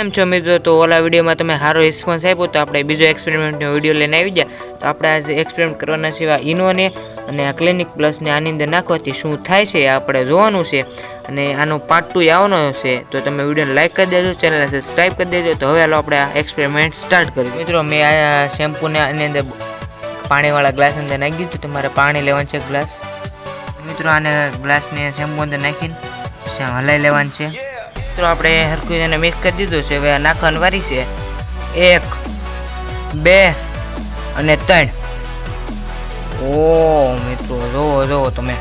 એમ છો મિત્રો? તો ઓલા વિડીયોમાં તમે સારો રિસ્પોન્સ આપ્યો તો આપણે બીજો એક્સપેરિમેન્ટનો વીડિયો લઈને આવી ગયા. તો આપણે આજે એક્સપેરિમેન્ટ કરવાના સિવાય ઇનોને અને આ ક્લિનિક પ્લસને આની અંદર નાખવાથી શું થાય છે આપણે જોવાનું છે. અને આનો પાર્ટ ટુ આવવાનો છે. તો તમે વિડીયોને લાઇક કરી દેજો, ચેનલને સબસ્ક્રાઈબ કરી દેજો. તો હવે હાલો આપણે આ એક્સપેરિમેન્ટ સ્ટાર્ટ કરીએ. મિત્રો, મેં આ શેમ્પૂને આની અંદર પાણીવાળા ગ્લાસ અંદર નાખી દીધું. તમારે પાણી લેવાનું છે ગ્લાસ મિત્રો, આને ગ્લાસને શેમ્પુ અંદર નાખીને હલાઈ લેવાનું છે. મિત્રો, આપણે હરખું એને મિક્સ કરી દીધું છે. હવે નાખવાની વારી છે. એક, બે અને ત્રણ. ઓ, મિત્રો, જોવો જોવો તમે.